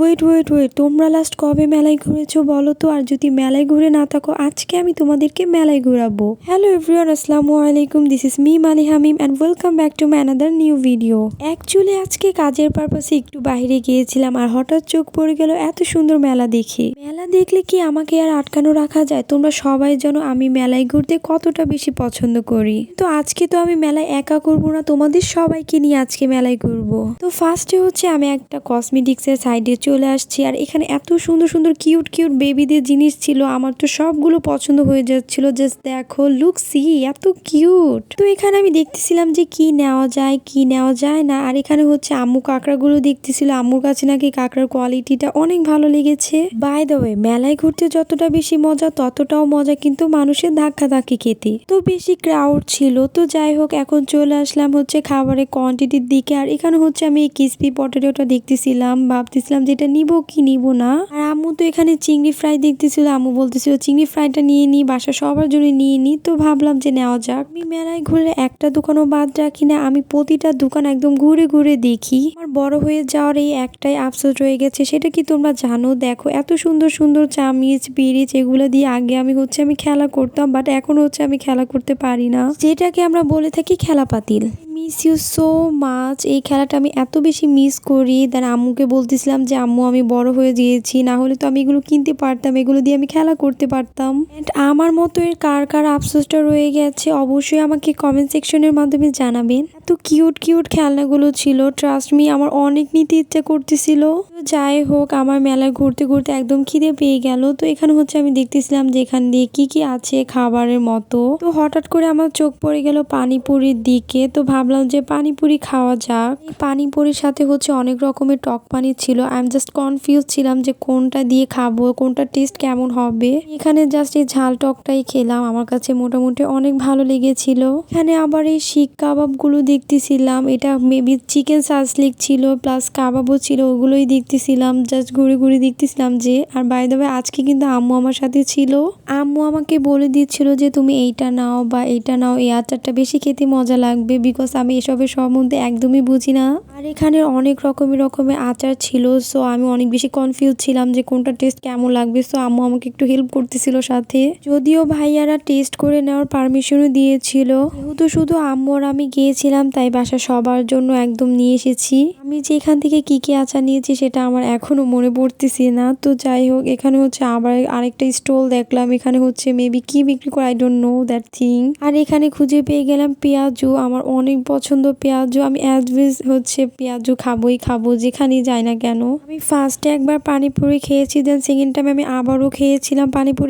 Wait wait wait তোমরা last কবে মেলায় ঘুরেছো বলো তো? আর যদি মেলায় ঘুরে না থাকো, আজকে আমি তোমাদেরকে মেলায় ঘুরাবো। হ্যালো এভরিওয়ান আসসালামু আলাইকুম this is me Mali Hamim and welcome back to my another new video actually আজকে কাজের পারপাসে একটু বাইরে গিয়েছিলাম আর হঠাৎ চোখ পড়ে গেল এত সুন্দর মেলা দেখে। মেলা দেখলে কি আমাকে আর আটকানো রাখা যায়? তোমরা সবাই যেন আমি মেলায় ঘুরতে কতটা বেশি পছন্দ করি। তো আজকে তো আমি মেলায় একা করব না, তোমাদের সবাইকে নিয়ে আজকে মেলায় ঘুরবো। তো ফার্স্টে হচ্ছে আমি একটা কসমেটিক্সের সাইডে চলে আসছি। আর এখানে এত সুন্দর সুন্দর কিউট কিউট বেবিদের জিনিস ছিল। আমার তো সবগুলো পছন্দ হয়ে যাচ্ছিল। জাস্ট দেখো লুক সি এত কিউট তো এখানে আমি দেখতেছিলাম যে কি নেওয়া যায়, কি নেওয়া যায় না। আর এখানে হচ্ছে আম্মু কাঁকড়াগুলো দেখতেছিল। আম্মুর কাছে নাকি কাঁকড়ার কোয়ালিটিটা অনেক ভালো লেগেছে। বাই দ্য ওয়ে মেলায় ঘুরতে যতটা বেশি মজা, ততটাও মজা কিন্তু মানুষের ধাক্কা ধাক্কি খেতে। তো বেশি ক্রাউড ছিল। তো যাই হোক, এখন চলে আসলাম হচ্ছে খাবারের কোয়ান্টিটির দিকে। আর এখানে হচ্ছে আমি এই ক্রিসপি পটেটোটা দেখতেছিলাম, ভাবতেছিলাম যে এটা নিবো কি নিব না? আর আম্মু তো এখানে চিংড়ি ফ্রাই দেখতেছিল, আম্মু বলতেছিল, চিংড়ি ফ্রাইটা নিয়ে নিই বাসা সবার জন্য নিয়ে নিই তো ভাবলাম যে নেওয়া যাক। আমি মেলায় ঘুরে একটা দোকানও বাদ রাখি না, আমি প্রতিটা দোকান একদম ঘুরে ঘুরে দেখি। আমার বড় হয়ে যাওয়ার এই একটাই আফসোস রয়ে গেছে, সেটা কি তোমরা জানো? দেখো, এত সুন্দর সুন্দর চামিচ, বিরিচ, এগুলো দিয়ে আগে আমি হচ্ছে আমি খেলা করতাম বাট এখন হচ্ছে আমি খেলা করতে পারি না। যেটাকে আমরা বলে থাকি খেলা পাতিল মিস ইউ সো মাচ এই খেলাটা আমি এত বেশি মিস করি দেন আম্মুকে বলতেছিলাম যে, আম্মু, আমি বড় হয়ে গিয়েছি, না হলে তো আমি এগুলো কিনতে পারতাম, এগুলো দিয়ে আমি খেলা করতে পারতাম। অ্যান্ড আমার মতো এর কার কার আফসোসটা রয়ে গেছে, অবশ্যই আমাকে কমেন্ট সেকশনের মাধ্যমে জানাবেন। কিউট কিউট খেলনাগুলো ছিল। ট্রাস্ট মি আমার অনেক নিতে ইচ্ছা করতেছিল। যাই হোক, আমার মেলায় ঘুরতে ঘুরতে একদম খিদে পেয়ে গেল। তো এখানে হচ্ছে আমি দেখতেছিলাম যে এখান দিয়ে কি কি আছে খাবারের মতো। তো হঠাৎ করে আমার চোখ পড়ে গেল পানিপুরির দিকে। তো ভাবলাম যে পানিপুরি খাওয়া যাক। পানিপুরির সাথে হচ্ছে অনেক রকমের টক পানি ছিল। আই এম জাস্ট কনফিউজ ছিলাম যে কোনটা দিয়ে খাব, কোনটা টেস্ট কেমন হবে। এখানে জাস্ট এই ঝাল টকটাই খেলাম। আমার কাছে মোটামুটি অনেক ভালো লেগেছিল। এখানে আবার এই শিক কাবাবগুলো দেখতেছিলাম, এটা মেবি চিকেন সাসলিক ছিল প্লাস কাবাবও ছিল, ওগুলোই দেখতেছিলাম জাস্ট ঘুরে ঘুরে দেখতেছিলাম যে, আর বাই আজকে কিন্তু আম্মু আমার সাথে ছিল। আম্মু আমাকে বলে দিচ্ছিল যে, তুমি এইটা নাও বা এইটা নাও, এই আচারটা বেশি খেতে মজা লাগবে বিকজ আমি এসবের সম্বন্ধে একদমই বুঝি না। আর এখানে অনেক রকমের রকমের আচার ছিল সো আমি অনেক বেশি কনফিউজ ছিলাম যে কোনটা টেস্ট কেমন লাগবে সো আম্মু আমাকে একটু হেল্প করতেছিল সাথে। যদিও ভাইয়ারা টেস্ট করে নেওয়ার পারমিশনও দিয়েছিল, যেহেতু শুধু আম্মু আর আমি গিয়েছিলাম তাই বাসা সবার জন্য একদম নিয়ে এসেছি। আমি যে এখান থেকে কি কি আচার নিয়েছি সেটা আমার এখনও মনে পড়তেছি না। তো যাই হোক, এখানে হচ্ছে আবার আরেকটা স্টল দেখলাম। এখানে হচ্ছে মেবি কি বিক্রি করে I don't know that thing আর এখানে খুঁজে পেয়ে গেলাম পেঁয়াজু। আমার অনেক পছন্দ পেঁয়াজু। আমি অ্যাডভিস হচ্ছে পেঁয়াজু খাবোই খাব যেখানেই যাই না কেন। আমি ফার্স্টে একবার পানিপুরি খেয়েছি দেন সেকেন্ড টাইম আমি আবারও খেয়েছিলাম পানিপুরি।